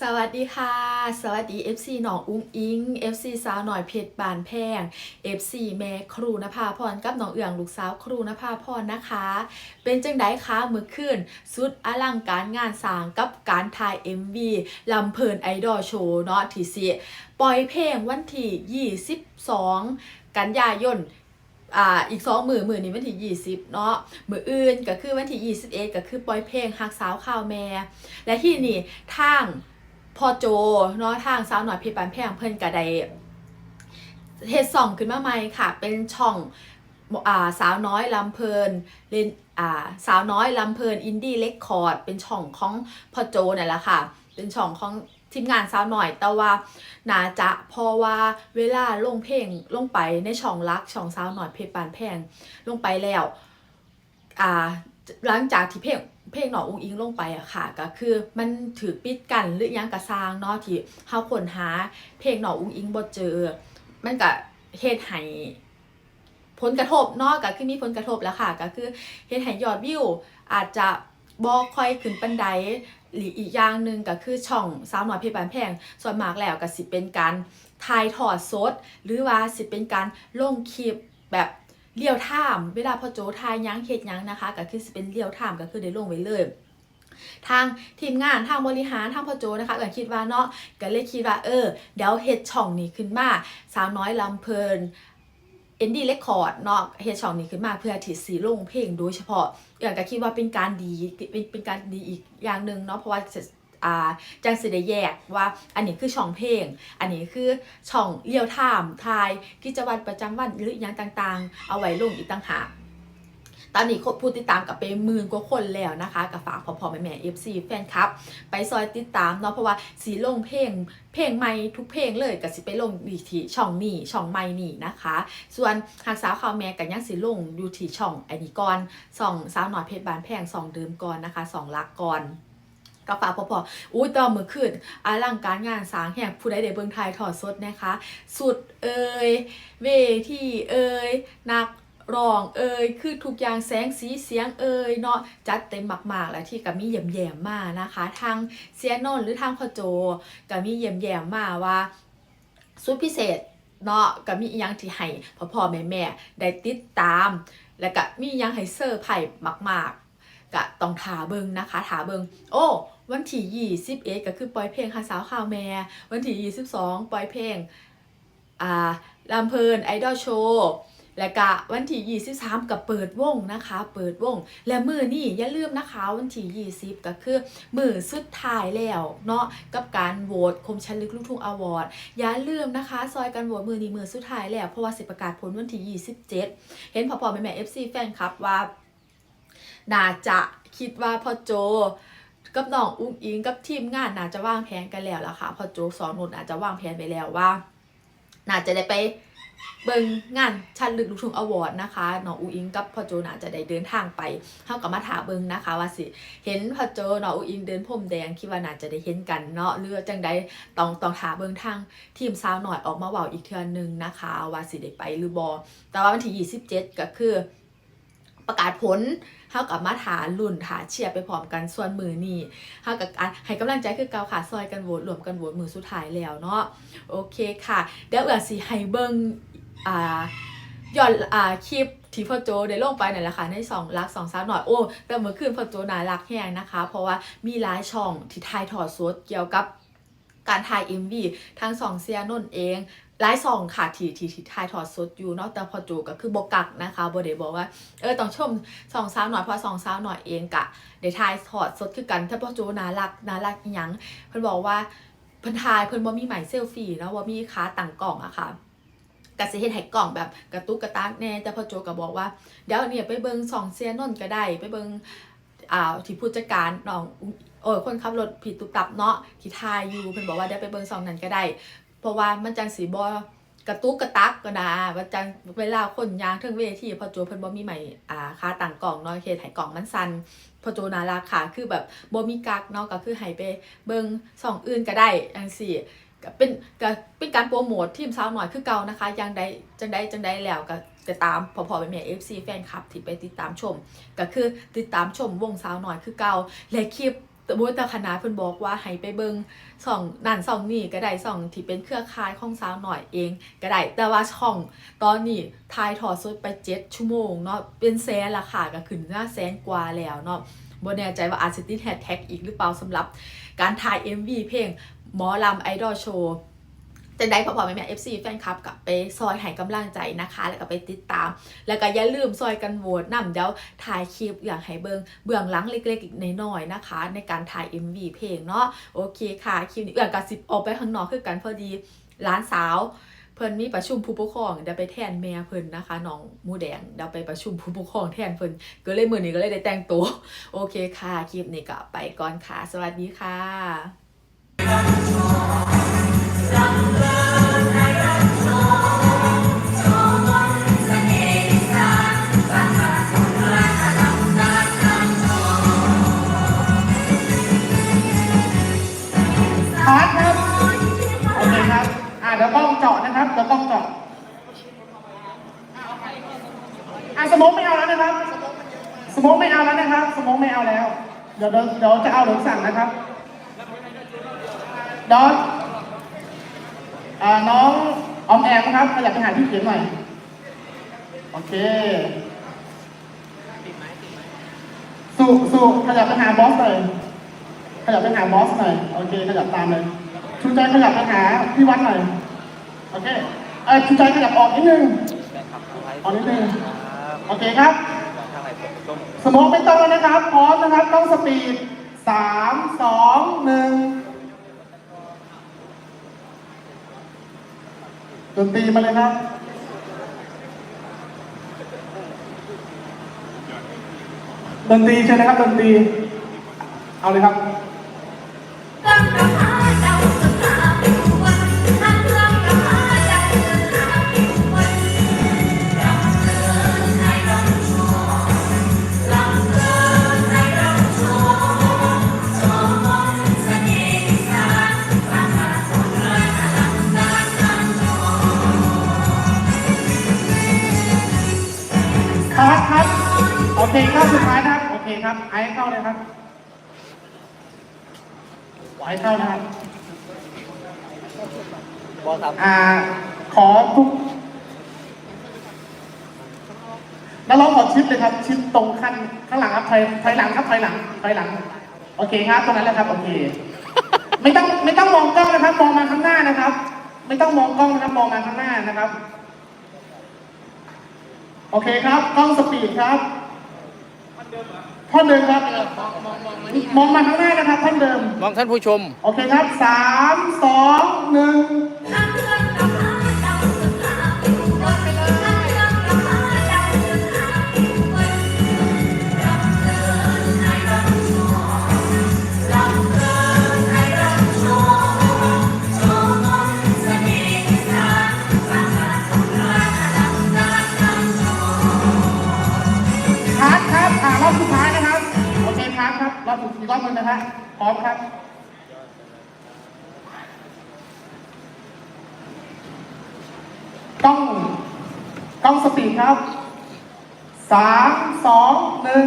สวัสดีค่ะ สวัสดี FC หนองอุ้งอิง FC สาวหน่อยเพชรบานแพง FC แม่ครูนภาพรกับน้องเอื่องลูกสาวครูนภาพรนะคะ เป็นจังไดคะมือขึ้นสุดอลังการงานสร้างกับการถ่าย MV ลำเพลินไอดอลโชว์เนาะที่สิปล่อยเพลงวันที่ 22 กันยายนอ่าอีกสองหมือมือนี้วันที่ 20 เนาะมืออื่นก็คือวันที่ 21 ก็คือปล่อยเพลงฮักสาวข่าวแม่ และที่นี่ทาง พ่อโจเนาะทางสาวหน่อยเพชรบานแพงเพิ่นก็ได้เฮ็ดส่องขึ้นมาใหม่ค่ะ เป็นช่องอ่าสาวน้อยลำเพลินเล่นอ่าสาวน้อยลำเพลินอินดี้เล็กคอร์ดเป็นช่องของพ่อโจนั่แหละค่ะ เป็นช่องของทีมงานสาวหน่อย แต่ว่าน่าจะพราะว่าเวลาลงเพลงลงไปในช่องรักช่องสาวหน่อยเพชรบานแพงลงไปแล้วอ่าหลังจากที่เพลง เพลงหนออุ้งอิงลงไปอะค่ะ ก็คือมันถือปิดกันหรือยังกระซางเนาะที่เฮาค้นหา เพลงหนออุ้งอิงบ่เจอ มันก็เฮ็ดให้ผลกระทบเนาะก็คือมีผลกระทบแล้วค่ะ ก็คือเฮ็ดให้ยอดวิว อาจจะบ่ค่อยขึ้นปานใดหรืออีกอย่างหนึ่งก็คือช่องสาวน้อยเพชรบานแพงส่วนมากแล้วก็สิเป็นการถ่ายทอดสด หรือว่าสิเป็นการลงคลิปแบบ เรียวไทม์เวลาพอโจทายยังเฮ็ดยังนะคะก็คือเป็นเรียวไทม์ก็คือได้ลงไว้เลยทางทีมงานทางบริหารทางพ่อโจนะคะก็คิดว่าเนาะก็เลยคิดว่าเออเดี๋ยวเฮ็ดช่องนี้ขึ้นมาสาวน้อยลำเพลินเอ็นดี้เรคคอร์ดเนาะเฮ็ดช่องนี้ขึ้นมาเพื่อที่สีลงเพลงโดยเฉพาะอย่างก็คิดว่าเป็นการดีเป็นเป็นการดีอีกอย่างหนึ่งเนาะเพราะว่า อ่าจังสิได้แยกว่าอันนี้คือช่องเพลง อันนี้คือช่องเรียวไทม์ทายกิจวัตรประจำวันหรืออย่างต่างๆ เอาไว้ลงอีกต่างหากตอนนี้ผู้ติดตามกับไปหมื่นกว่าคนแล้วนะคะกับฝากพอพอแม่แม่เอฟซีแฟนคลับ ไปซอยติดตามเนาะเพราะว่าสีลงเพลง เพลงใหม่ทุกเพลงเลยกับสิไปลงอยู่ที่ช่องนี้ช่องใหม่นี่นะคะ ส่วนหากสาวข่าวแม่กับยังสีลงอยู่ที่ช่องไอดีก่อนสองสาวหน่อยเพชรบานแพงสองเดิมก่อนนะคะสองลักก่อน ก็ฝากพอพออุ้ยตอนมือขึ้นอลังการงานสร้างแห่งผู้ใดได้เบิงไทยถอดสดนะคะ สุดเอ่ยเวทีเอ่ยนักร้องเอ่ยคือทุกอย่างแสงสีเสียงเอ่ยเนาะจัดเต็มมากๆ แล้วที่ก็มีเยี่ยมแย่มมานะคะ ทางเซียนนหรือทางพอโจก็มีเยี่ยมแย่มมาว่า สุดพิเศษเนาะก็มีอีหยังที่ให้พ่อพ่อแม่แม่ๆได้ติดตาม แล้วก็มีอีหยังให้เซอร์ไพรส์มาก ๆ ก็ต้องถาเบิงนะคะถาเบิงโอ้วันที่21ก็คือปล่อยเพลงค่ะสาวข่าวแม่วันที่22ปล่อยเพลงอ่าลำเพลินไอดอลโชว์และกะวันที่23กับเปิดวงนะคะ เปิดวง และมือนี่อย่าลืมนะคะวันที่20 ก็คือมือสุดท้ายแล้วเนาะกับการโหวตคมชันลึกลูกทุ่งอวอร์ดอย่าลืมนะคะ ซอยกันโหวตมือนี้มือสุดท้ายแล้วเพราะว่าสิประกาศผลวันที่27 เห็นพอพอแม่แม่ FC แฟนคลับว่า น่าจะคิดว่าพ่อโจกับน้องอุ้งอิงกับทีมงานน่าจะวางแผนกันแล้วล่ะค่ะพ่อโจสอนหนุนอาจจะวางแผนไปแล้วว่า น่าจะได้ไปเบิ่งงานชันลึกลูกทุ่งอวอร์ดนะคะน้องอูอิงกับพ่อโจน่าจะได้เดินทางไปเท่ากับมาถาเบิ่งนะคะ ว่าสิ เห็นพ่อโจน้องอูอิงเดินพรมแดงคิดว่าน่าจะได้เห็นกันเนาะหรือจังใดต้องต้องถาเบิ่งทางทีมสาวหน่อยออกมาเว้าอีกเทื่อนึงนะคะ ว่าสิได้ไปหรือบ่แต่ว่าวันที่ 27 ก็คือ ประกาศผลเท่ากับมาถาลุ่นถาเชียร์ไปพร้อมกันส่วนมือนี่เท่ากับการให้กำลังใจคือเกาค่ะซอยกันโหวตรวมกันโหวตมือสุดท้ายแล้วเนาะโอเคค่ะ เดี๋ยวเอือสิให้เบิ่งอ่าย้อนอ่าคลิปที่พ่อโจได้ลงไปนั่นแหละค่ะในสองรักสองสาวหน่อยโอ้แต่เมื่อคืนพ่อโจน่ารักแฮงนะคะ เพราะว่ามีหลายช่องที่ถ่ายทอดสดเกี่ยวกับการถ่าย MV ทั้งสองเซียนนท์เอง หลายซองค่ะที่ที่ที่ถ่ายทอดสดอยู่เนาะแต่พอโจก็คือบกักนะคะบ่ได้บอกว่าเออต้องชมสองสาวหน่อยเพราะสองสาวหน่อยเองกะได้ถ่ายทอดสดคือกันถ้าพอโจน่ารักน่ารักอีหยังเพิ่นบอกว่าเพิ่นถ่ายเพิ่นบ่มีหมายเซลฟี่เนาะบ่มีขาตั้งกล้องอะค่ะกสิเฮ็ดให้กล่องแบบกระตุกกระตักแน่แต่พอโจก็บอกว่าเดี๋ยวเนี่ยไปเบิงสองเซียนน์ก็ได้ไปเบิงอ่าที่ผู้จัดการน้องโอ้ยคนขับรถผิดตุกตับเนาะที่ทายอยู่เพิ่นบอกว่าเดี๋ยวไปเบิงสองนั้นก็ได้ เพราะว่ามันจังสีบ่กระตุกกระตักก็นะว่าจังเวลาคนยางเทิงเวทีพอโจเพิ่นบ่มีใหม่อ่าค่าต่างกล่องเนาะเฮ็ดให้กล่องมันสั่นพอโจนาราคาคือแบบบ่มีกักเนาะก็คือให้ไปเบิงสองอื่นก็ได้จังซี่ก็เป็นก็เป็นการโปรโมททีมสาวหน่อยคือเก่านะคะยังได้จังได้จังได้แล้วก็จะตามพอๆไปแม่เอฟซีแฟนคลับที่ไปติดตามชม ก็คือติดตามชมวงสาวหน่อยคือเก่าและคลิป แต่ว่าแต่คณะเพิ่นบอกว่าให้ไปเบิงสองนั่นสองนี่ก็ได้สองที่เป็นเครือข่ายของสาวหน่อยเองก็ได้แต่ว่าช่องตอนนี้ทายถอดสดไปเจ็ดชั่วโมงเนาะเป็นแสนละค่ะก็ขึ้นหน้าแสนกว่าแล้วเนาะบ่แน่ใจว่าอาจจะติดแฮชแท็กอีกหรือเปล่าสำหรับการถ่าย MV เพลงหมอลำไอดอลโชว์ จะได้พอพอแม่แม่ FC แฟนคลับกับไปซอยให้กำลังใจนะคะ แล้วก็ไปติดตาม แล้วก็อย่าลืมซอยกันโหวตนำเดี๋ยวถ่ายคลิปอย่างให้เบิงเบื้องหลังเล็กๆอีกน้อยๆนะคะ ในการถ่าย MV เพลงเนาะโอเคค่ะคลิปนี้เอื่อนกับสิบออกไปข้างนอกคือกันพอดีร้านสาว เพิ่นมีประชุมผู้ปกครองเดี๋ยวไปแทนแม่เพิ่นนะคะน้องมูแดงเดี๋ยวไปประชุมผู้ปกครองแทนเพิ่นก็เลยมือนี้ก็เลยได้แต่งตัวโอเคค่ะคลิปนี้ก็ไปก่อนค่ะ สวัสดีค่ะ พาร์ทครับ โอเคครับ อ่าเดี๋ยวกล้องเจาะนะครับ เดี๋ยวกล้องเจาะอ่าสมองไม่เอาแล้วนะครับ สมองไม่เอาแล้วนะครับ สมองไม่เอาแล้ว เดี๋ยวเดี๋ยวเดี๋ยวจะเอาหรือสั่งนะครับดอน น้องออมแอมครับขยับไปหาพี่เขียนหน่อย โอเค สุสุขยับไปหาบอสหน่อยขยับไปหาบอสหน่อย โอเคขยับตามเลย ชูใจขยับไปหาพี่วัดหน่อย โอเคเออชูใจขยับออกนิดนึง ออกนิดนึง โอเคครับ สมองไม่ต้องแล้วนะครับ พร้อมนะครับ ต้องสปีดสามสองหนึ่ง ดนตรีมาเลยครับดนตรีใช่ไหมครับดนตรี เอาเลยครับ ครับครับโอเคเข้าสุดท้ายนะครับโอเคครับไอซ์เข้าเลยครับไอซ์เข้านะครับบอสครับอ่าขอทุกแล้วเราขอชิดเลยครับ ชิดตรงขั้นข้างหลังครับถอยถอยหลังครับถอยหลังถอยหลัง โอเคครับตรงนั้นแหละครับโอเค ไม่ต้องไม่ต้องมองกล้องนะครับ มองมาข้างหน้านะครับ ไม่ต้องมองกล้องนะครับมองมาข้างหน้านะครับ โอเคครับกล้องสปีดครับท่อนเดิมครับ มองมาข้างหน้านะครับท่อนเดิม มองท่านผู้ชม โอเคครับสามสองหนึ่ง กรอบหนึงนะฮะพร้อมครับกล้องกล้องสปีดครับสามสองหนึ่ง